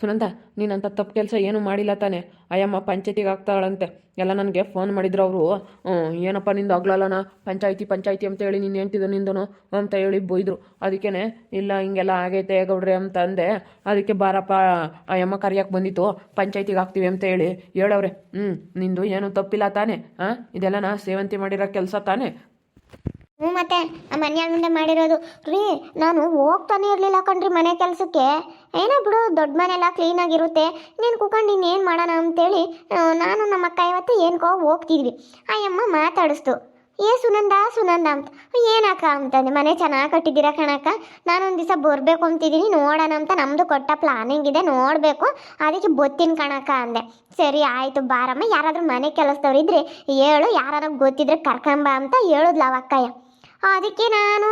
ಸುನಂದ, ನೀನಂತ ತಪ್ಪು ಕೆಲಸ ಏನೂ ಮಾಡಿಲ್ಲ ತಾನೆ. ಅಯ್ಯಮ್ಮ, ಪಂಚಾಯತಿಗೆ ಆಗ್ತಾಳಂತೆ. ಎಲ್ಲ ನನಗೆ ಫೋನ್ ಮಾಡಿದ್ರು ಅವರು. ಏನಪ್ಪ ನಿಂದು ಆಗ್ಲಲ್ಲಣ ಪಂಚಾಯತಿ ಪಂಚಾಯತಿ ಅಂತ ಹೇಳಿ ನೀನು ಹೇಳ್ತಿದ್ದು ನಿಂದನು ಅಂತ ಹೇಳಿ ಬೈದರು. ಅದಕ್ಕೇ ಇಲ್ಲ, ಹಿಂಗೆಲ್ಲ ಆಗೈತೆ ಗೌಡ್ರೆ ಅಂತ ಅಂದೆ. ಅದಕ್ಕೆ ಬಾರಪ್ಪ, ಅಯ್ಯಮ್ಮ ಕರಿಯಕ್ಕೆ ಬಂದಿತ್ತು. ಪಂಚಾಯತಿಗೆ ಹಾಕ್ತೀವಿ ಅಂತ ಹೇಳಿ ಹೇಳವ್ರೆ. ಹ್ಞೂ ನಿಂದು ಏನು ತಪ್ಪಿಲ್ಲ ತಾನೆ. ಹಾಂ ಇದೆಲ್ಲ ನಾ ಸೇವಂತಿ ಮಾಡಿರೋ ಕೆಲಸ ತಾನೆ. ಹ್ಞೂ ಮತ್ತೆ ನಮ್ಮ ಮನೆಯಾಗಿಂದ ಮಾಡಿರೋದು. ರೀ, ನಾನು ಹೋಗ್ತಾನೆ ಇರಲಿಲ್ಲ ಕಣ್ರಿ ಮನೆ ಕೆಲಸಕ್ಕೆ. ಏನೋ ಬಿಡು, ದೊಡ್ಡ ಮನೆಲ್ಲ ಕ್ಲೀನಾಗಿರುತ್ತೆ ನೀನು ಕುತ್ಕೊಂಡು ಇನ್ನೇನು ಮಾಡೋಣ ಅಂತೇಳಿ ನಾನು ನಮ್ಮ ಅಕ್ಕ ಇವತ್ತು ಏನ್ಕೋ ಹೋಗ್ತಿದ್ವಿ. ಆ ಅಮ್ಮ ಮಾತಾಡಿಸ್ತು. ಏ, ಸುನಂದ ಸುನಂದ ಅಂತ. ಏನಕ್ಕ ಅಂತಂದೆ ಮನೆ ಚೆನ್ನಾಗಿ ಕಟ್ಟಿದ್ದೀರ ಕಣಕ್ಕ? ನಾನೊಂದು ದಿವಸ ಬರಬೇಕು ಅಂತಿದ್ದೀನಿ, ನೋಡೋಣ ಅಂತ. ನಮ್ಮದು ಕೊಟ್ಟ ಪ್ಲಾನಿಂಗ್ ಇದೆ, ನೋಡಬೇಕು. ಅದಕ್ಕೆ ಗೊತ್ತಿನ ಕಣಕ್ಕ ಅಂದೆ. ಸರಿ, ಆಯಿತು, ಬಾರಮ್ಮ. ಯಾರಾದರೂ ಮನೆ ಕೆಲಸದವ್ರು ಇದ್ರೆ ಹೇಳು, ಯಾರಾದ್ರೂ ಗೊತ್ತಿದ್ರೆ ಕರ್ಕೊಂಬ ಅಂತ ಹೇಳಿದ್ಲ ಅವ ಅಕ್ಕಯ್ಯ ಅದಕ್ಕೆ ನಾನು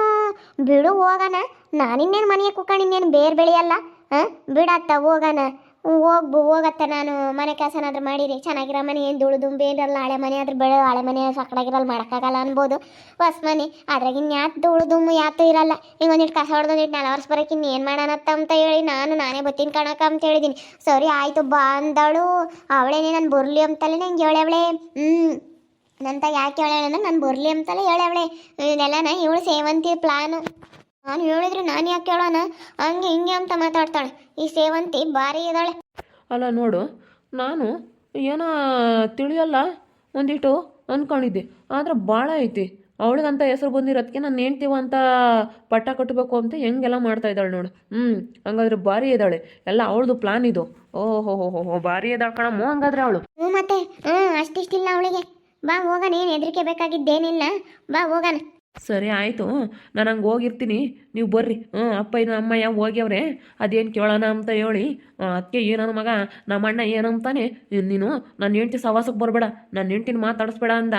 ಬಿಡು ಹೋಗೋಣ. ನಾನಿನ್ನೇನು ಮನೆಗೆ ಕುಕ್ಕಣ ಇನ್ನೇನು ಬೇರೆ ಬೆಳೆಯಲ್ಲ ಹಾಂ? ಬಿಡತ್ತ ಹೋಗೋಣ. ಹೋಗ್ಬು, ಹೋಗತ್ತ ನಾನು. ಮನೆ ಕೆಲಸನಾದ್ರೂ ಮಾಡಿರಿ. ಚೆನ್ನಾಗಿರೋ ಮನೆ, ಏನು ದುಳು ದುಂಬಿ ಏನಿರಲ್ಲ ಹಳೆ ಮನೆ ಆದ್ರೆ ಬೆಳೆ, ಹಳೆ ಮನೆ ಸಕ್ಕಡಾಗಿರಲ್ಲ, ಮಾಡೋಕ್ಕಾಗಲ್ಲ ಅನ್ಬೋದು. ಹೊಸ ಮನೆ. ಅದ್ರಾಗ ಇನ್ಯಾತು ದುಳು ದುಮ್ಮು ಯಾತು ಇರಲ್ಲ. ಈಗ ಒಂದಿಟ್ಟು ಕಸ ಹೊಡೆದೊಂದಿಟ್ಟು ನಾಲ್ಕು ವರ್ಷ ಬರೋಕೆ ಇನ್ನೇನು ಮಾಡೋಣತ್ತ ಅಂತ ಹೇಳಿ ನಾನು ನಾನೇ ಬತ್ತೀನಿ ಕಣಕ ಅಂತ ಹೇಳಿದ್ದೀನಿ ಸರಿ, ಆಯಿತು ಬಾ ಅಂದಳು ಅವಳೇನೇ ನಾನು ಬರಲಿ ಅಂತಲೇ ನಂಗೆ ಹೇಳವಳೆ. ಹ್ಞೂ ನಂತ ಯಾಕೆ ಹೇಳೋಣ ಅಂದ್ರೆ ನಾನು ಬರಲಿ ಅಂತಲೇ ಹೇಳವಳೆ ಇದೆಲ್ಲನ ಇವಳು ಸೇವಂತಿ ಪ್ಲಾನ್ ನಾನು ಹೇಳಿದ್ರೆ ನಾನು ಯಾಕೆ ಹೇಳೋಣ? ಹಂಗೆ ಹಿಂಗೆ ಅಂತ ಮಾತಾಡ್ತಾಳೆ. ಈ ಸೇವಂತಿ ಭಾರಿ ಇದ್ದಾಳೆ. ಅಲ್ಲ ನೋಡು ನಾನು ಏನೋ ತಿಳಿಯಲ್ಲ? ಒಂದಿಟ್ಟು ಅಂದ್ಕೊಂಡಿದ್ದೆ ಆದ್ರೆ ಭಾಳ ಐತಿ. ಅವಳಿಗಂತ ಹೆಸರು ಬಂದಿರೋದಕ್ಕೆ ನಾನು ಹೇಳ್ತೀವ ಅಂತ ಪಟ್ಟ ಕಟ್ಟಬೇಕು ಅಂತ ಹೆಂಗೆಲ್ಲ ಮಾಡ್ತಾ ಇದ್ದಾಳೆ ನೋಡು. ಹ್ಞೂ ಹಂಗಾದ್ರೆ ಭಾರಿ ಇದ್ದಾಳೆ. ಎಲ್ಲ ಅವಳದು ಪ್ಲಾನ್ ಇದು. ಓಹೋ ಹೋ ಹೋ ಹೋ ಭಾರಿ ಇದ್ದಾಳೆ ಕಣಮ್ಮ ಹಂಗಾದ್ರೆ ಅವಳು. ಹ್ಞೂ ಮತ್ತೆ. ಹ್ಞೂ ಅಷ್ಟಿಷ್ಟಿಲ್ಲ ಅವಳಿಗೆ. ಬಾ ಹೋಗೋಣ ಏನು ಹೆದರಿಕೆ ಬೇಕಾಗಿದ್ದೇನಿಲ್ಲ. ಬಾ ಹೋಗೋಣ. ಸರಿ ಆಯಿತು, ನಾನು ಹಂಗೆ ಹೋಗಿರ್ತೀನಿ. ನೀವು ಬರ್ರಿ. ಹ್ಞೂ ಅಪ್ಪ ಇದು ಅಮ್ಮಯ್ಯ ಹೋಗ್ಯವ್ರೆ. ಅದೇನು ಕೇಳೋಣ ಅಂತ ಹೇಳಿ ಅದಕ್ಕೆ ಏನೋ ಮಗ, ನಮ್ಮ ಅಣ್ಣ ಏನಂತಾನೆ ನೀನು ನನ್ನ ಹೆಂಡ್ತಿ ಸವಾಸಕ್ಕೆ ಬರಬೇಡ. ನನ್ನ ಹೆಂಡ್ತಿನ ಮಾತಾಡಿಸ್ಬೇಡ ಅಂದ.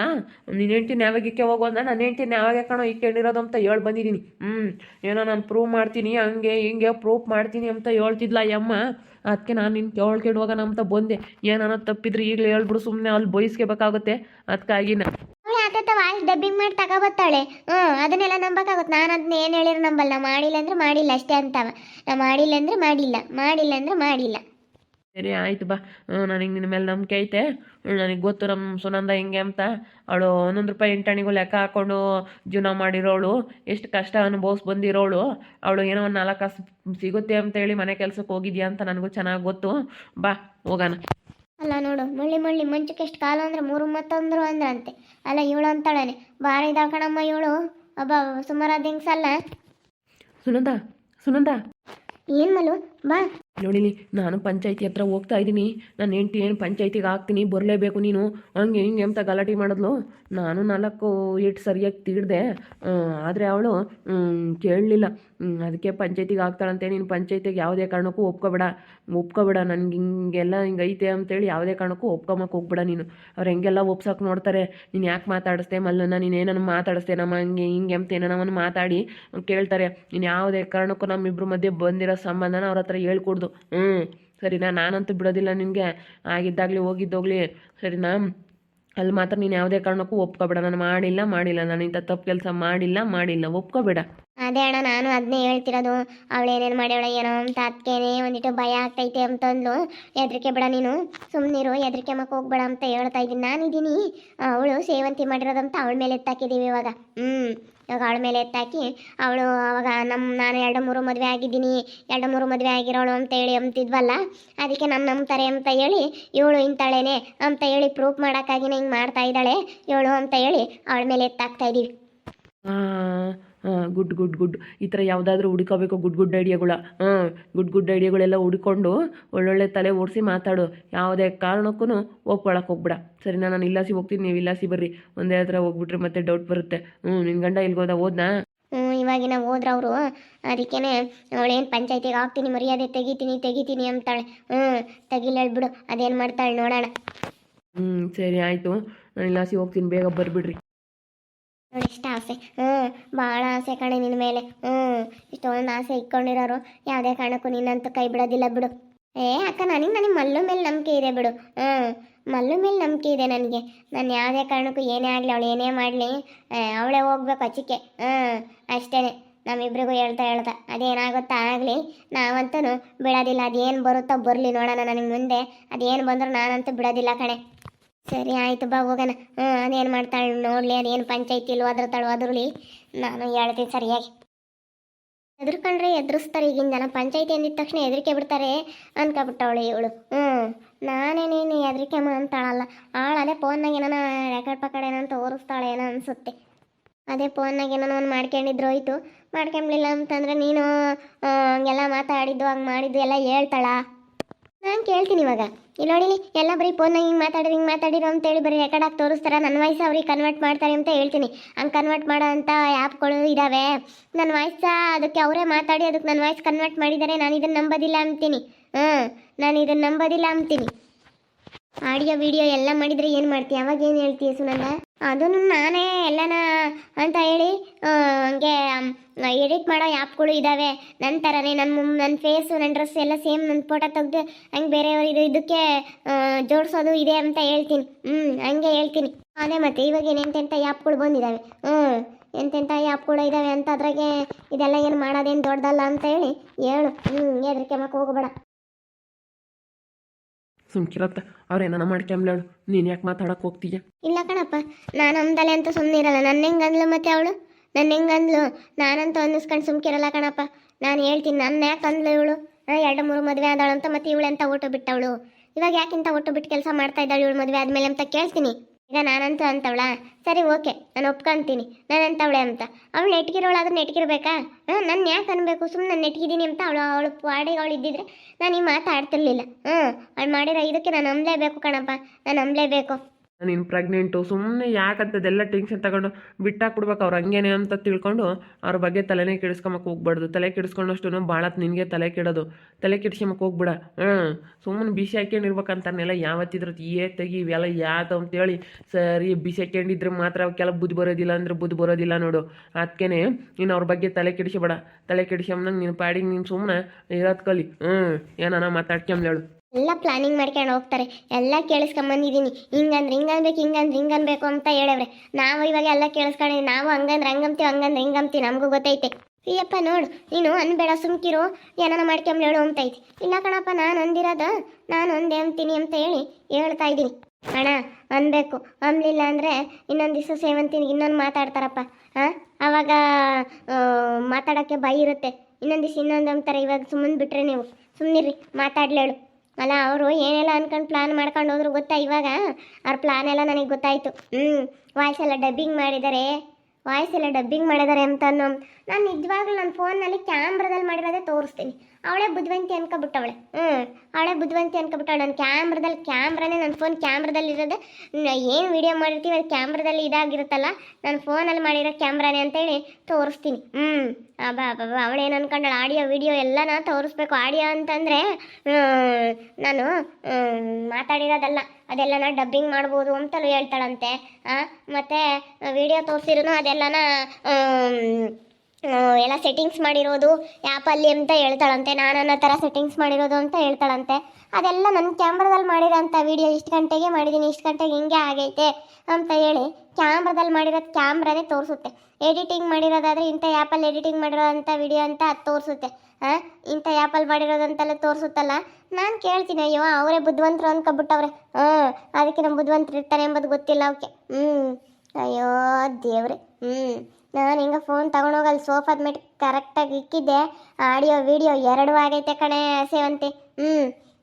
ನಿನ್ನ ಹೆಂಡ್ತಿನ ಯಾವಾಗ ಇಕ್ಕೆ ಹೋಗು ಅಂದ. ನನ್ನ ಹೆಂಡ್ತಿನ ಯಾವಾಗ ಕಣೋ ಇಕ್ಕೊಂಡಿರೋದು ಅಂತ ಹೇಳಿ ಬಂದಿದ್ದೀನಿ ಹ್ಞೂ ಏನೋ ನಾನು ಪ್ರೂವ್ ಮಾಡ್ತೀನಿ, ಹಂಗೆ ಹಿಂಗೆ ಪ್ರೂಫ್ ಮಾಡ್ತೀನಿ ಅಂತ ಹೇಳ್ತಿದ್ಲ ಅಮ್ಮ ಅದಕ್ಕೆ ನಾನು ನಿನ್ನ ಕೇಳ್ಕೊಂಡು ಹೋಗೋಣ ಅಂತ ಬಂದೆ. ಏನಾನ ತಪ್ಪಿದ್ರೆ ಈಗಲೇ ಹೇಳ್ಬಿಡು ಸುಮ್ಮನೆ ಅಲ್ಲಿ ಬಯಸ್ಕೋಬೇಕಾಗುತ್ತೆ ಅದಕ್ಕಾಗಿ ನಾ ಅವಳು ಆತ ವಾಯ್ಸ್ ಡಬ್ಬಿಂಗ್ ಮಾಡಿ ತಗೋಬತ್ತಾಳೆ. ಹ್ಞೂ ಅದನ್ನೆಲ್ಲ ನಂಬಕ್ಕಾಗುತ್ತೆ. ನಾನು ಅದನ್ನ ಏನು ಹೇಳಿರೋ ನಂಬಲ್ಲ. ಮಾಡಿಲ್ಲ ಅಂದ್ರೆ ಮಾಡಿಲ್ಲ ಅಷ್ಟೇ ಅಂತವ. ನಾ ಮಾಡಿಲ್ಲ ಅಂದ್ರೆ ಮಾಡಿಲ್ಲ. ಮಾಡಿಲ್ಲ ಅಂದ್ರೆ ಮಾಡಿಲ್ಲ. ಸರಿ, ಆಯ್ತು ಬಾ. ನನಗೆ ನಿನ್ನ ಮೇಲೆ ನಂಬಿಕೆ ಐತೆ. ನನಗೆ ಗೊತ್ತು ನಮ್ಮ ಸುನಂದ ಹಿಂಗೆ ಅಂತ. ಅವಳು ಒಂದೊಂದು ರೂಪಾಯಿ ಎಂಟಾಣಿಗೂ ಲೆಕ್ಕ ಹಾಕೊಂಡು ಜೀವನ ಮಾಡಿರೋಳು. ಎಷ್ಟು ಕಷ್ಟ ಅನುಭವಿಸ್ ಬಂದಿರೋಳು. ಅವಳು ಏನೋ ಒಂದು ನಾಲ್ಕು ಕಾಸು ಸಿಗುತ್ತೆ ಅಂತೇಳಿ ಮನೆ ಕೆಲಸಕ್ಕೆ ಹೋಗಿದ್ಯಾ ಅಂತ ನನಗೂ ಚೆನ್ನಾಗಿ ಗೊತ್ತು. ಬಾ, ಹೋಗೋಣ. ಅಲ್ಲ ನೋಡು ಮುಳ್ಳಿ ಮುಳ್ಳಿ ಮಂಚಕ್ಕೆ ಎಷ್ಟು ಕಾಲು ಅಂದ್ರೆ ಮೂರು ಮತ್ತೊಂದ್ರು ಅಂದ್ರಂತೆ. ಅಲ್ಲ ಇವಳು ಅಂತಾಳೇನೆ. ಭಾರಿ ಕಣಮ್ಮ ಇವಳು. ಒಬ್ಬ ಸುಮಾರು ಅಲ್ಲ ಸುನಂದ ಸುನಂದ. ಏನು ಮಲ್ಲು? ಬಾ. ನೋಡಿಲಿ ನಾನು ಪಂಚಾಯತಿ ಹತ್ರ ಹೋಗ್ತಾ ಇದ್ದೀನಿ. ನನ್ನ ಹೆಂಡ್ತಿ ಏನು ಪಂಚಾಯತಿಗೆ ಹಾಕ್ತೀನಿ ಬರಲೇಬೇಕು ನೀನು. ಹಂಗೆ ಹಿಂಗೆ ಅಂತ ಗಲಾಟೆ ಮಾಡಿದ್ಲು. ನಾನು ನಾಲ್ಕು ಇಟ್ಟು ಸರಿಯಾಗಿ ತೀಡ್ದೆ ಆದರೆ ಅವಳು ಕೇಳಲಿಲ್ಲ. ಅದಕ್ಕೆ ಪಂಚಾಯ್ತಿಗೆ ಆಗ್ತಾಳಂತೆ, ನೀನು ಪಂಚಾಯ್ತಿಗೆ ಯಾವುದೇ ಕಾರಣಕ್ಕೂ ಒಪ್ಕೋಬೇಡ. ಒಪ್ಕೋಬೇಡ, ನನಗೆ ಹಿಂಗೆಲ್ಲ ಹಿಂಗೆ ಐತೆ ಅಂತೇಳಿ ಯಾವುದೇ ಕಾರಣಕ್ಕೂ ಒಪ್ಕೊಂಬಕ್ಕೆ ಹೋಗ್ಬೇಡ ನೀನು. ಅವ್ರು ಹೆಂಗೆಲ್ಲ ಒಪ್ಸೋಕೆ ನೋಡ್ತಾರೆ. ನೀನು ಯಾಕೆ ಮಾತಾಡಿಸ್ದೆ ಮಲ್ಲನ್ನ ನೀನು ಏನನ್ನು ಮಾತಾಡಿಸ್ದೆ? ನಮ್ಮ ಹಂಗೆ ಹಿಂಗೆ ಅಂತ ಏನೋ ಮಾತಾಡಿ ಕೇಳ್ತಾರೆ. ನೀನು ಯಾವುದೇ ಕಾರಣಕ್ಕೂ ನಮ್ಮಿಬ್ಬರ ಮಧ್ಯೆ ಬಂದಿರೋ ಸಂಬಂಧನ ಅವ್ರ ಹತ್ರ ಹೇಳ್ಕೊಡ್ದು. ಹ್ಞೂ ಸರಿನಾ? ನಾನಂತೂ ಬಿಡೋದಿಲ್ಲ ನಿನಗೆ. ಆಗಿದ್ದಾಗಲಿ ಹೋಗಿದ್ದೋಗ್ಲಿ. ಸರಿನಾ? ಅಲ್ಲಿ ಮಾತ್ರ ನೀನು ಯಾವುದೇ ಕಾರಣಕ್ಕೂ ಒಪ್ಕೋಬೇಡ. ನಾನು ಮಾಡಿಲ್ಲ ಮಾಡಿಲ್ಲ. ನಾನು ಇಂಥ ತಪ್ಪು ಕೆಲಸ ಮಾಡಿಲ್ಲ ಮಾಡಿಲ್ಲ. ಒಪ್ಕೋಬೇಡ. ಅದೇ ಅಣ್ಣ, ನಾನು ಅದನ್ನೇ ಹೇಳ್ತಿರೋದು. ಅವಳು ಏನೇನು ಮಾಡ್ಯಾಳ ಏನೋ ಅಂತ ಅದಕ್ಕೇನೆ ಒಂದಿಟ್ಟು ಭಯ ಆಗ್ತೈತೆ ಅಂತಂದ್ಲು. ಹೆದರಿಕೆ ಬೇಡ ನೀನು. ಸುಮ್ಮನಿರು ಹೆದರಿಕೆ ಮಕ್ಕ ಹೋಗ್ಬೇಡ ಅಂತ ಹೇಳ್ತಾ ಇದ್ದೀನಿ. ನಾನಿದ್ದೀನಿ ಅವಳು ಸೇವಂತಿ ಮಾಡಿರೋದಂತ ಅವಳ ಮೇಲೆ ಎತ್ತಾಕಿದ್ದೀವಿ ಇವಾಗ. ಹ್ಞೂ ಇವಾಗ ಅವಳ ಮೇಲೆ ಎತ್ತಾಕಿ, ಅವಳು ಅವಾಗ ನಮ್ಮ ನಾನು ಎರಡು ಮೂರು ಮದುವೆ ಆಗಿದ್ದೀನಿ. ಎರಡು ಮೂರು ಮದುವೆ ಆಗಿರೋಳು ಅಂತ ಹೇಳಿ ಅಂತಿದ್ವಲ್ಲ ಅದಕ್ಕೆ ನಮ್ಮ ನಂಬ್ತಾರೆ ಅಂತ ಹೇಳಿ, ಇವಳು ಇಂತಾಳೇನೆ ಅಂತ ಹೇಳಿ ಪ್ರೂಫ್ ಮಾಡೋಕ್ಕಾಗಿನೇ ಹಿಂಗೆ ಮಾಡ್ತಾ ಇದ್ದಾಳೆ. ಇವಳು ಅಂತ ಹೇಳಿ ಅವಳ ಮೇಲೆ ಎತ್ತಾಕ್ತಾ ಇದ್ದೀವಿ ಗುಡ್ ಗುಡ್ ಗುಡ್. ಈ ಥರ ಯಾವುದಾದ್ರೂ ಹುಡ್ಕೋಬೇಕು ಗುಡ್ ಗುಡ್ ಐಡಿಯಾಗಳ. ಹಾಂ ಗುಡ್ ಗುಡ್ ಐಡಿಯಾಗಳೆಲ್ಲ ಹುಡ್ಕೊಂಡು ಒಳ್ಳೊಳ್ಳೆ ತಲೆ ಓಡಿಸಿ ಮಾತಾಡು. ಯಾವುದೇ ಕಾರಣಕ್ಕೂ ಒಪ್ಕೊಳಕ್ಕೆ ಹೋಗ್ಬಿಡ. ಸರಿನಾ ನಾನು ಇಲ್ಲಾಸಿ ಹೋಗ್ತೀನಿ ನೀವು ಇಲ್ಲಾಸಿ ಬರ್ರಿ. ಒಂದೇ ಹತ್ರ ಹೋಗ್ಬಿಟ್ರೆ ಮತ್ತೆ ಡೌಟ್ ಬರುತ್ತೆ. ಹ್ಞೂ ನಿನ್ನ ಗಂಡ ಇಲ್ಗೋದ ಹೋದ್ನಾ? ಹ್ಞೂ ಇವಾಗಿನ ಹೋದ್ರ ಅವರು ಅದಕ್ಕೇನೆ ಅವಳೇನು ಪಂಚಾಯತಿಗೆ ಹಾಕ್ತೀನಿ ಮರ್ಯಾದೆ ತೆಗಿತೀನಿ ತೆಗಿತೀನಿ ಅಂತಾಳೆ. ಹ್ಞೂ ತೆಗಿಲ್ ಬಿಡು ಅದೇನು ಮಾಡ್ತಾಳೆ ನೋಡೋಣ. ಹ್ಞೂ ಸರಿ ಆಯಿತು. ನಾನು ಇಲ್ಲಾಸಿ ಹೋಗ್ತೀನಿ ಬೇಗ ಬರ್ಬಿಡ್ರಿ. ನೋಡಿ ಇಷ್ಟ ಆಸೆ. ಹ್ಞೂ ಭಾಳ ಆಸೆ ಕಣೆ ನಿನ್ನ ಮೇಲೆ. ಹ್ಞೂ ಇಷ್ಟೊಂದು ಆಸೆ ಇಟ್ಕೊಂಡಿರೋರು. ಯಾವುದೇ ಕಾರಣಕ್ಕೂ ನಿನ್ನಂತೂ ಕೈ ಬಿಡೋದಿಲ್ಲ ಬಿಡು. ಏ, ಅಕ್ಕ, ನನಗೆ ನನಗೆ ಮಲ್ಲು ಮೇಲೆ ನಂಬಿಕೆ ಇದೆ ಬಿಡು. ಹ್ಞೂ ಮಲ್ಲು ಮೇಲೆ ನಂಬಿಕೆ ಇದೆ ನನಗೆ. ನಾನು ಯಾವುದೇ ಕಾರಣಕ್ಕೂ ಏನೇ ಆಗಲಿ, ಅವಳು ಏನೇ ಮಾಡಲಿ ಅವಳೇ ಹೋಗ್ಬೇಕು ಅಚ್ಚಿಕೆ. ಹ್ಞೂ ಅಷ್ಟೇ ನಮ್ಮಿಬ್ರಿಗೂ ಹೇಳ್ತಾ ಹೇಳ್ತಾ. ಅದೇನಾಗುತ್ತಾ ಆಗಲಿ ನಾವಂತೂ ಬಿಡೋದಿಲ್ಲ. ಅದೇನು ಬರುತ್ತೋ ಬರಲಿ ನೋಡೋಣ ನನಗೆ ಮುಂದೆ. ಅದೇನು ಬಂದರೂ ನಾನಂತೂ ಬಿಡೋದಿಲ್ಲ ಕಣೆ. ಸರಿ, ಆಯಿತು ಬಾ, ಹೋಗೋಣ. ಹ್ಞೂ ಅದೇನು ಮಾಡ್ತಾಳೆ ನೋಡಲಿ ಅದೇನು ಪಂಚಾಯತಿ ಇಲ್ವೋ, ಅದ್ರ ತಳು ಅದ್ರಲ್ಲಿ ನಾನು ಹೇಳ್ತೀನಿ ಸರಿಯಾಗಿ. ಎದುರ್ಕೊಂಡ್ರೆ ಎದುರಿಸ್ತಾರೆ, ಈಗಿನ ಜನ ಪಂಚಾಯಿತಿ ಅಂದಿದ ತಕ್ಷಣ ಹೆದರಿಕೆ ಬಿಡ್ತಾರೆ ಅನ್ಕೊಬಿಟ್ಟವಳು ಇವಳು. ಹ್ಞೂ ನಾನೇನೇನು ಹೆದರಿಕೆ ಅಂತಾಳಲ್ಲ ಅದೇ ಫೋನ್ನಾಗ ಏನೋ ರೆಕಾರ್ಡ್ ಪಕಡ್ ಏನೋ ತೋರಿಸ್ತಾಳೆ ಏನೋ ಅನಿಸುತ್ತೆ. ಅದೇ ಫೋನ್ನಾಗ ಏನೋ ಒಂದು ಮಾಡ್ಕೊಂಡಿದ್ರು ಹೋಯ್ತು. ಮಾಡ್ಕೊಂಬಿಲ್ಲ ಅಂತಂದ್ರೆ ನೀನು ಹಂಗೆಲ್ಲ ಮಾತಾಡಿದ್ದು, ಹಂಗೆ ಮಾಡಿದ್ದು ಎಲ್ಲ ಹೇಳ್ತಾಳ. ನಾನು ಕೇಳ್ತೀನಿ ಇವಾಗ. ಇಲ್ಲಿ ನೋಡಿಲಿ ಎಲ್ಲ ಬರೀ ಫೋನ್ನಾಗ ಹಿಂಗೆ ಮಾತಾಡಿರಿ, ಹಿಂಗೆ ಮಾತಾಡಿರೋ ಅಂತೇಳಿ ಬರೀ ರೆಕಾರ್ಡ್ ಆಗಿ ತೋರಿಸ್ತಾರೆ. ನನ್ನ ವಾಯ್ಸ್ ಅವ್ರಿಗೆ ಕನ್ವರ್ಟ್ ಮಾಡ್ತಾರೆ ಅಂತ ಹೇಳ್ತೀನಿ. ಹಂಗೆ ಕನ್ವರ್ಟ್ ಮಾಡೋ ಅಂಥ ಆ್ಯಪ್ಗಳು ಇದ್ದಾವೆ ನನ್ನ ವಾಯ್ಸ ಅದಕ್ಕೆ ಅವರೇ ಮಾತಾಡಿ, ಅದಕ್ಕೆ ನನ್ನ ವಾಯ್ಸ್ ಕನ್ವರ್ಟ್ ಮಾಡಿದ್ದಾರೆ ನಾನು ಇದನ್ನು ನಂಬೋದಿಲ್ಲ ಅಂತೀನಿ. ಹಾಂ ನಾನು ಇದನ್ನು ನಂಬೋದಿಲ್ಲ ಅಂತೀನಿ. ಆಡಿಯೋ, ವಿಡಿಯೋ ಎಲ್ಲ ಮಾಡಿದರೆ ಏನು ಮಾಡ್ತೀಯ ಅವಾಗ ಏನು ಹೇಳ್ತೀಯ ಸುನಂದ? ಅದನ್ನು ನಾನೇ ಎಲ್ಲನ ಅಂತ ಹೇಳಿ ಹಂಗೆ ಎಡಿಟ್ ಮಾಡೋ ಆ್ಯಪ್ಗಳು ಇದ್ದಾವೆ ನನ್ನ ಥರನೇ ನನ್ನ ನನ್ನ ಫೇಸು ನನ್ನ ಡ್ರೆಸ್ ಎಲ್ಲ ಸೇಮ್ ನನ್ನ ಫೋಟೋ ತೆಗೆದು, ಹಂಗೆ ಬೇರೆಯವರು ಇದು, ಇದಕ್ಕೆ ಜೋಡಿಸೋದು ಇದೆ ಅಂತ ಹೇಳ್ತೀನಿ. ಹ್ಞೂ ಹಂಗೆ ಹೇಳ್ತೀನಿ. ಅದೇ ಮತ್ತೆ ಇವಾಗ ಏನು ಎಂತೆಂಥ ಆ್ಯಪ್ಗಳು ಬಂದಿದ್ದಾವೆ ಹ್ಞೂ ಎಂತೆಂಥ ಆ್ಯಪ್ಗಳು ಇದ್ದಾವೆ ಅಂತ ಅದ್ರಾಗೆ ಇದೆಲ್ಲ ಏನು ಮಾಡೋದೇನು ದೊಡ್ಡದಲ್ಲ ಅಂತ ಹೇಳಿ ಹೇಳು. ಹ್ಞೂ ಹೆದರಿಕೆ ಮಕ್ಕ ಹೋಗಬೇಡ. ಸುಮ್ಕಿರತ್ತ. ಅವ್ರೇನ ಮಾಡ್ಕೊಂಬ್ಲಾಳು ನೀನು ಯಾಕೆ ಮಾತಾಡಕ್ಕೆ ಹೋಗ್ತೀಯ? ಇಲ್ಲ ಕಣಪ್ಪ, ನಾನು ಅಂದಲೆ ಅಂತ ಸುಮ್ಮನೆ ಇರಲ್ಲ ನನ್ನ ಹೆಂಗ್ ಅಂದ್ಲು ಮತ್ತೆ ಅವಳು? ನನ್ನ ಹೆಂಗೆ ಅಂದ್ಲು ನಾನಂತ ಅನ್ನಿಸ್ಕೊಂಡು ಸುಮ್ಕಿರಲ್ಲ ಕಣಪ್ಪ. ನಾನು ಹೇಳ್ತೀನಿ ನನ್ನ ಯಾಕೆ ಅಂದ್ಲು ಇವಳು? ಎರಡು ಮೂರು ಮದುವೆ ಆದಳು ಅಂತ ಮತ್ತೆ ಇವಳೆಂತ ಓಟು ಬಿಟ್ಟವಳು? ಇವಾಗ ಯಾಕಿಂತ ಒಟ್ಟು ಬಿಟ್ಟು ಕೆಲಸ ಮಾಡ್ತಾ ಇದ್ದಾಳೆ ಇವಳು ಮದುವೆ ಆದ್ಮೇಲೆ ಅಂತ ಕೇಳ್ತೀನಿ. ಈಗ ನಾನಂತೂ ಅಂತವಳ. ಸರಿ, ಓಕೆ. ನಾನು ಒಪ್ಕೊಂತೀನಿ. ನಾನು ಅಂತವಳೆ ಅಂತ. ಅವಳು ನೆಟ್ಗಿರೋಳಾದ್ರೆ ನೆಟ್ಗಿರ್ಬೇಕಾ? ಹಾಂ ನನ್ನ ಯಾಕೆ ಅನ್ಬೇಕು? ಸುಮ್ಮನೆ ನಾನು ನೆಟ್ಗಿದ್ದೀನಿ ಅಂತ ಅವಳು ಅವಳು ಪಾಡಿಗೆ ಅವಳು ಇದ್ದಿದ್ರೆ ನಾನು ಈ ಮಾತಾಡ್ತಿರ್ಲಿಲ್ಲ. ಹ್ಞೂ ಅವಳು ಮಾಡಿರೋ ಇದಕ್ಕೆ ನಾನು ನಂಬಲೇಬೇಕು ಕಣಪ್ಪ. ನಾನು ನಂಬಲೇಬೇಕು. ನೀನು ಪ್ರೆಗ್ನೆಂಟು ಸುಮ್ಮನೆ ಯಾಕಂತದೆಲ್ಲ ಟೆನ್ಷನ್ ತಗೊಂಡು ಬಿಟ್ಟಾಕ್ಬಿಡ್ಬೇಕು ಅವ್ರು ಹಂಗೇನೆ ಅಂತ ತಿಳ್ಕೊಂಡು ಅವ್ರ ಬಗ್ಗೆ ತಲೆನೇ ಕೆಡಿಸ್ಕೊಂಬಕ್ಕೆ ಹೋಗ್ಬಾರ್ದು. ತಲೆ ಕೆಡಿಸ್ಕೊಂಡಷ್ಟು ಭಾಳ ನಿನಗೆ ತಲೆ ಕೆಡೋದು. ತಲೆ ಕೆಡಿಸ್ಕೊಂಬಕ್ಕೆ ಹೋಗ್ಬಿಡ. ಹ್ಞೂ ಸುಮ್ಮನೆ ಬಿಸಿ ಹಾಕ್ಕೊಂಡಿರ್ಬೇಕಂತಾನೆಲ್ಲ ಯಾವತ್ತಿದ್ರ ಏ ತೆಗಿ ಇವೆಲ್ಲ ಯಾತ ಅಂತೇಳಿ ಸರಿ ಬಿಸಿ ಹಾಕ್ಯಂಡಿದ್ರೆ ಮಾತ್ರ ಅವಕ್ಕೆಲ್ಲ ಬುದ್ಧಿ ಬರೋದಿಲ್ಲ ಅಂದ್ರೆ ಬುದ್ಧಿ ಬರೋದಿಲ್ಲ ನೋಡು. ಅದಕ್ಕೇ ನೀನು ಅವ್ರ ಬಗ್ಗೆ ತಲೆ ಕೆಡಿಸಬೇಡ ತಲೆ ಕೆಡಿಸ್ಕೊಂಬಂಗೆ ನೀನು ಪಾಡಿಗೆ ನೀನು ಸುಮ್ಮನೆ ಇರೋದು ಕಲಿ. ಹ್ಞೂ ಏನಾನ ಮಾತಾಡ್ಕೊಂಬ್ಲೇಳು ಎಲ್ಲ ಪ್ಲಾನಿಂಗ್ ಮಾಡ್ಕೊಂಡು ಹೋಗ್ತಾರೆ. ಎಲ್ಲ ಕೇಳಿಸ್ಕೊಂಬಂದಿದ್ದೀನಿ. ಹಿಂಗಂದ್ರೆ ಹಿಂಗೆ ಅನ್ಬೇಕು ಹಿಂಗಂದ್ರೆ ಹಿಂಗೆ ಅನ್ಬೇಕು ಅಂತ ಹೇಳವ್ರೆ. ನಾವು ಇವಾಗ ಎಲ್ಲ ಕೇಳಿಸ್ಕೊಂಡಿದ್ದೀವಿ ನಾವು ಹಂಗಂದ್ರೆ ಹಂಗಂತೀವಿ, ಹಂಗಂದ್ರೆ ಹಿಂಗಂತೀವಿ. ನಮಗೂ ಗೊತ್ತೈತೆ. ಅಯ್ಯಪ್ಪ, ನೋಡು, ನೀನು ಅನ್ಬೇಡ ಸುಮ್ಕಿರು, ಏನಾನ ಅಂತ ಅಂತೈತಿ ಇಲ್ಲ ಕಣಪ್ಪ, ನಾನು ಅಂದಿರೋದ, ನಾನು ಒಂದೇ ಅಂತೀನಿ ಅಂತ ಹೇಳಿ ಹೇಳ್ತಾ ಇದ್ದೀನಿ. ಅಣ್ಣ, ಅನ್ಬೇಕು. ಅನ್ಲಿಲ್ಲ ಅಂದರೆ ಇನ್ನೊಂದು ದಿವಸ ಸೇವಂತಿನ ಇನ್ನೊಂದು ಮಾತಾಡ್ತಾರಪ್ಪ. ಹಾಂ ಅವಾಗ ಮಾತಾಡೋಕ್ಕೆ ಭಯ ಇರುತ್ತೆ. ಇನ್ನೊಂದು ದಿವಸ ಇನ್ನೊಂದು ಅಂತಾರೆ. ಇವಾಗ ಸುಮ್ಮನೆ ಬಿಟ್ರೆ ನೀವು. ಸುಮ್ಮನಿರಿ ಮಾತಾಡ್ಲೇಳು. ಅಲ್ಲ, ಅವರು ಏನೆಲ್ಲ ಅನ್ಕೊಂಡು ಪ್ಲಾನ್ ಮಾಡ್ಕೊಂಡು ಹೋದ್ರು ಗೊತ್ತಾ ಇವಾಗ? ಅವ್ರ ಪ್ಲಾನ್ ಎಲ್ಲ ನನಗೆ ಗೊತ್ತಾಯಿತು. ಹ್ಞೂ ವಾಯ್ಸ್ ಎಲ್ಲ ಡಬ್ಬಿಂಗ್ ಮಾಡಿದ್ದಾರೆ ವಾಯ್ಸ್ ಎಲ್ಲ ಡಬ್ಬಿಂಗ್ ಮಾಡಿದ್ದಾರೆ ಅಂತ ನಾನು ನಿಜವಾಗ್ಲೂ ನನ್ನ ಫೋನ್ನಲ್ಲಿ ಕ್ಯಾಮ್ರದಲ್ಲಿ ಮಾಡಿರೋದೇ ತೋರಿಸ್ತೀನಿ. ಅವಳೇ ಬುದ್ಧಿವಂತಿ ಅನ್ಕೊಬಿಟ್ಟವಳೆ ಹ್ಞೂ ಅವಳೆ ಬುದ್ಧಿವಂತಿ ಅನ್ಕೊಬಿಟ್ಟವಳೆ ನನ್ನ ಕ್ಯಾಮ್ರದಲ್ಲಿ ಕ್ಯಾಮ್ರಾನೇ ನನ್ನ ಫೋನ್ ಕ್ಯಾಮ್ರಾದಲ್ಲಿ ಇರೋದು. ಏನು ವಿಡಿಯೋ ಮಾಡಿರ್ತೀವಿ ಅದು ಕ್ಯಾಮ್ರದಲ್ಲಿ ಇದಾಗಿರುತ್ತಲ್ಲ ನನ್ನ ಫೋನಲ್ಲಿ ಮಾಡಿರೋ ಕ್ಯಾಮ್ರಾನೇ ಅಂತೇಳಿ ತೋರಿಸ್ತೀನಿ. ಹ್ಞೂ ಅಬ್ಬಾ ಬಾ ಅವಳೇನು ಅನ್ಕೊಂಡಳು? ಆಡಿಯೋ ವಿಡಿಯೋ ಎಲ್ಲ ನಾ ತೋರಿಸ್ಬೇಕು. ಆಡಿಯೋ ಅಂತಂದರೆ ನಾನು ಮಾತಾಡಿರೋದಲ್ಲ, ಅದೆಲ್ಲನ ಡಬ್ಬಿಂಗ್ ಮಾಡ್ಬೋದು ಅಂತಲೂ ಹೇಳ್ತಾಳಂತೆ. ಮತ್ತು ವಿಡಿಯೋ ತೋರಿಸಿರೂ ಅದೆಲ್ಲನ ಎಲ್ಲ ಸೆಟ್ಟಿಂಗ್ಸ್ ಮಾಡಿರೋದು ಆ್ಯಪಲ್ಲಿ ಅಂತ ಹೇಳ್ತಾಳಂತೆ, ನಾನು ಅನ್ನೋ ಥರ ಸೆಟ್ಟಿಂಗ್ಸ್ ಮಾಡಿರೋದು ಅಂತ ಹೇಳ್ತಾಳಂತೆ. ಅದೆಲ್ಲ ನನ್ನ ಕ್ಯಾಮ್ರಾದಲ್ಲಿ ಮಾಡಿರೋಂಥ ವಿಡಿಯೋ ಇಷ್ಟು ಗಂಟೆಗೆ ಮಾಡಿದ್ದೀನಿ ಇಷ್ಟು ಗಂಟೆಗೆ ಹಿಂಗೆ ಆಗೈತೆ ಅಂತ ಹೇಳಿ ಕ್ಯಾಮ್ರಾದಲ್ಲಿ ಮಾಡಿರೋ ಕ್ಯಾಮ್ರಾನೇ ತೋರಿಸುತ್ತೆ. ಎಡಿಟಿಂಗ್ ಮಾಡಿರೋದಾದರೆ ಇಂಥ ಆ್ಯಪಲ್ಲಿ ಎಡಿಟಿಂಗ್ ಮಾಡಿರೋಂಥ ವಿಡಿಯೋ ಅಂತ ಅದು ತೋರಿಸುತ್ತೆ. ಹಾಂ ಇಂಥ ಆ್ಯಪಲ್ಲಿ ಮಾಡಿರೋದಂತೆಲ್ಲ ತೋರಿಸುತ್ತಲ್ಲ? ನಾನು ಕೇಳ್ತೀನಿ, ಅಯ್ಯೋ, ಅವರೇ ಬುದ್ಧಿವಂತರು ಅಂದ್ಕೊಬಿಟ್ಟವ್ರೆ ಹ್ಞೂ ಅದಕ್ಕೆ ನಮ್ಮ ಬುದ್ಧಿವಂತರು ಇರ್ತಾರೆ ಎಂಬುದು ಗೊತ್ತಿಲ್ಲ ಅವಕ್ಕೆ ಹ್ಞೂ ಅಯ್ಯೋ, ದೇವ್ರೆ. ಹ್ಞೂ ನಾನು ಹಿಂಗೆ ಫೋನ್ ತಗೊಂಡೋಗಿ ಅಲ್ಲಿ ಸೋಫಾದ ಮೇಲೆ ಕರೆಕ್ಟಾಗಿ ಇಕ್ಕಿದ್ದೆ. ಆಡಿಯೋ ವಿಡಿಯೋ ಎರಡೂ ಆಗೈತೆ ಕಣೆ ಸೇವಂತಿ. ಹ್ಞೂ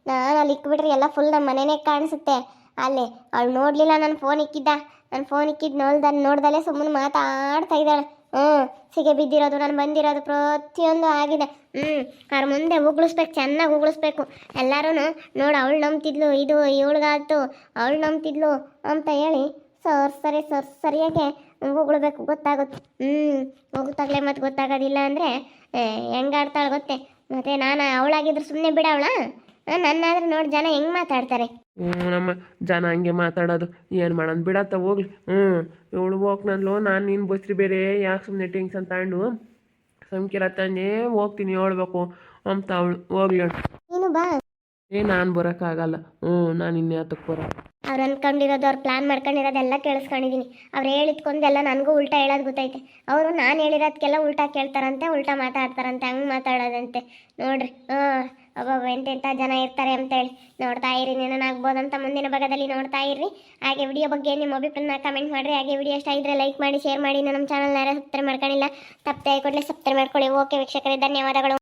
ನಾನು ಅಲ್ಲಿ ಇಕ್ಬಿಟ್ರೆ ಎಲ್ಲ ಫುಲ್ ನಮ್ಮ ಮನೆನೇ ಕಾಣಿಸುತ್ತೆ. ಅಲ್ಲಿ, ಅವಳು ನೋಡಲಿಲ್ಲ ನನ್ನ ಫೋನ್ ಇಕ್ಕಿದ್ದ. ನನ್ನ ಫೋನ್ ಇಕ್ಕಿದ್ದು ನೋಡ್ದ ನೋಡ್ದಲ್ಲೇ ಸುಮ್ಮನೆ ಮಾತಾಡ್ತಾ ಇದ್ದಾಳೆ. ಹ್ಞೂ ಸಿಗೆ ಬಿದ್ದಿರೋದು, ನಾನು ಬಂದಿರೋದು ಪ್ರತಿಯೊಂದು ಆಗಿದೆ. ಹ್ಞೂ ಅವ್ರ ಮುಂದೆ ಉಗುಳಿಸ್ಬೇಕು, ಚೆನ್ನಾಗಿ ಉಗುಳಿಸ್ಬೇಕು. ಎಲ್ಲರೂ ನೋಡು ಅವಳು ನಂಬ್ತಿದ್ಲು, ಇದು ಇವಳಿಗಾಯ್ತು, ಅವಳು ನಂಬ್ತಿದ್ಲು ಅಂತ ಹೇಳಿ ಸರ್ ಸರಿ, ಸರ್ ಸರಿಯಾಗಿ ಉಗುಳ್ಬೇಕು ಗೊತ್ತಾಗುತ್ತೆ. ಹ್ಞೂ ಹೋಗುತ್ತಾಗಲೇ ಮತ್ತೆ ಗೊತ್ತಾಗೋದಿಲ್ಲ ಅಂದರೆ ಹೆಂಗಾಡ್ತಾಳೆ ಗೊತ್ತೇ? ಮತ್ತೆ ನಾನು ಅವಳಾಗಿದ್ರೆ ಸುಮ್ಮನೆ ಬಿಡವಳ? ನನ್ನಾದ್ರೆ ನೋಡಿ ಜನ ಹೆಂಗೆ ಮಾತಾಡ್ತಾರೆ? ಹ್ಮ್ ನಮ್ಮ ಜನ ಹಂಗೆ ಮಾತಾಡೋದು. ಏನು ಮಾಡೋಣ ಬಿಡತ್ತ ಹೋಗ್ಲಿ. ಹ್ಞೂ ಇವಳು ಹೋಗ್ನಲ್ಲು ನಾನು ನೀನು ಬಸ್ರಿ ಬೇರೆ ಯಾಕೆ ಸುಮ್ಮನೆ ಟೆನ್ಷನ್ ತಗೊಂಡು ಸಂಕಿರತ್ತಂಗೆ ಹೋಗ್ತೀನಿ ಹೇಳ್ಬೇಕು ಅಂತ ಅವಳು. ಹೋಗ್ಲಿ. ನೀನು ಬಾ. ಏ ನಾನು ಬರೋಕ್ಕಾಗಲ್ಲ. ಹ್ಞೂ ನಾನು ಇನ್ನೇ ಹತ್ತಕ್ಕೆ ಬರೋ. ಅವ್ರು ಅಂದ್ಕೊಂಡಿರೋದು ಅವ್ರು ಪ್ಲ್ಯಾನ್ ಮಾಡ್ಕೊಂಡಿರೋದೆಲ್ಲ ಕೇಳಿಸ್ಕೊಂಡಿದ್ದೀನಿ ಅವ್ರು ಹೇಳಿದ್ಕೊಂದೆಲ್ಲ ನನಗೂ ಉಲ್ಟಾ ಹೇಳೋದು ಗೊತ್ತೈತೆ. ಅವರು ನಾನು ಹೇಳಿರೋದಕ್ಕೆಲ್ಲ ಉಲ್ಟಾ ಕೇಳ್ತಾರಂತೆ, ಉಲ್ಟಾ ಮಾತಾಡ್ತಾರಂತೆ, ಹಂಗೆ ಮಾತಾಡೋದಂತೆ. ನೋಡ್ರಿ, ಹಾಂ ಒಬ್ಬೊಬ್ಬ ಎಂತೆಂಥ ಜನ ಇರ್ತಾರೆ ಅಂತೇಳಿ ನೋಡ್ತಾ ಇರಿ ಆಗ್ಬೋದಂತ ಮುಂದಿನ ಭಾಗದಲ್ಲಿ ನೋಡ್ತಾ ಇರ್ರಿ. ಹಾಗೆ ವಿಡಿಯೋ ಬಗ್ಗೆ ನಿಮ್ಮ ಅಭಿಪ್ರಾಯನ ಕಮೆಂಟ್ ಮಾಡಿರಿ. ಹಾಗೆ ವಿಡಿಯೋ ಇಷ್ಟ ಇದ್ರೆ ಲೈಕ್ ಮಾಡಿ ಶೇರ್ ಮಾಡಿ. ನಮ್ಮ ಚಾನಲ್ನ ಯಾರು ಸಬ್ಸ್ಕ್ರೈಬ್ ಮಾಡ್ಕೊಂಡಿಲ್ಲ, ತಪ್ಪದೆ ಕೊಡಲಿ ಸಬ್ಸ್ಕ್ರೈಬ್ ಮಾಡ್ಕೊಳ್ಳಿ. ಓಕೆ ವೀಕ್ಷಕರೇ, ಧನ್ಯವಾದಗಳು.